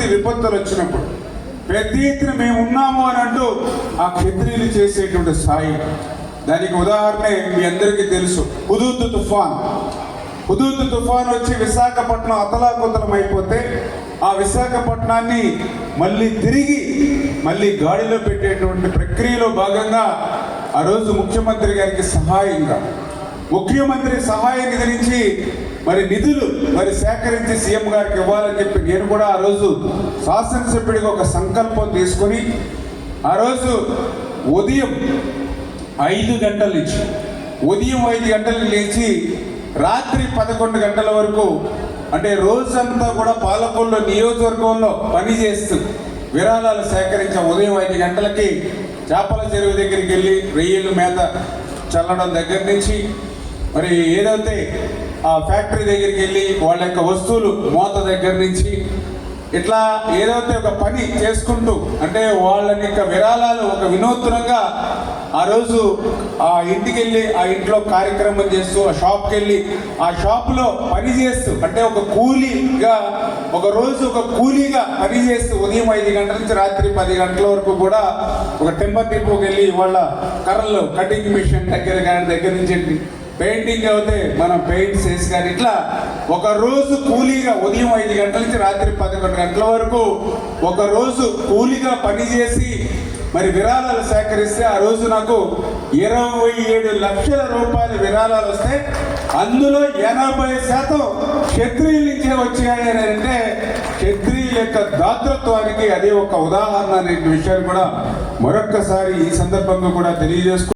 మంది విపత్తులు వచ్చినప్పుడు పెద్ద ఎత్తున మేము ఉన్నాము అని అంటూ ఆ క్షత్రియులు చేసేటువంటి సాయి దానికి ఉదాహరణ మీ అందరికీ తెలుసు హుదూత్ తుఫాన్. హుదూత్ తుఫాన్ వచ్చి విశాఖపట్నం అతలాకుతలం అయిపోతే ఆ విశాఖపట్నాన్ని మళ్ళీ తిరిగి మళ్ళీ గాడిలో పెట్టేటువంటి ప్రక్రియలో భాగంగా ఆ రోజు ముఖ్యమంత్రి గారికి సహాయంగా ముఖ్యమంత్రి సహాయ నిధి నుంచి మరి నిధులు మరి సేకరించి సీఎం గారికి ఇవ్వాలని చెప్పి నేను కూడా ఆ రోజు శాసనసభ్యుడికి ఒక సంకల్పం తీసుకొని ఆ రోజు ఉదయం ఐదు గంటల నుంచి ఉదయం ఐదు గంటలు లేచి రాత్రి పదకొండు గంటల వరకు అంటే రోజంతా కూడా పాలకొల్లు నియోజకవర్గంలో పని చేస్తూ విరాళాలు సేకరించే ఉదయం ఐదు గంటలకి చేపల చెరువు దగ్గరికి వెళ్ళి రొయ్యలు మేత చల్లడం దగ్గర నుంచి మరి ఏదైతే ఆ ఫ్యాక్టరీ దగ్గరికి వెళ్ళి వాళ్ళ యొక్క వస్తువులు మోత దగ్గర నుంచి ఇట్లా ఏదైతే ఒక పని చేసుకుంటూ అంటే వాళ్ళని యొక్క విరాళాలు ఒక వినూత్నంగా ఆ రోజు ఆ ఇంటికి వెళ్ళి ఆ ఇంట్లో కార్యక్రమం చేస్తూ ఆ షాప్కి వెళ్ళి ఆ షాప్లో పని చేస్తూ అంటే ఒక కూలీగా ఒక రోజు ఒక కూలీగా పని చేస్తూ ఉదయం ఐదు గంటల నుంచి రాత్రి పది గంటల వరకు కూడా ఒక టెంపర్ డిపోకి వెళ్ళి వాళ్ళ కర్రలు కటింగ్ మిషన్ దగ్గర కానీ దగ్గర నుంచి పెయింటింగ్ అయితే మనం పెయింట్స్ వేసి కానీ ఇట్లా ఒక రోజు కూలీగా ఉదయం ఐదు గంటల నుంచి రాత్రి పదకొండు గంటల వరకు ఒక రోజు కూలీగా పనిచేసి మరి విరాళాలు సేకరిస్తే ఆ రోజు నాకు ఇరవై ఏడు లక్షల రూపాయల విరాళాలు వస్తే అందులో ఎనభై శాతం క్షత్రియుల నుంచే వచ్చాయని అంటే క్షత్రియుల యొక్క దాతృత్వానికి అదే ఒక ఉదాహరణ అనే విషయాన్ని కూడా మరొక్కసారి ఈ సందర్భంగా కూడా తెలియజేసుకు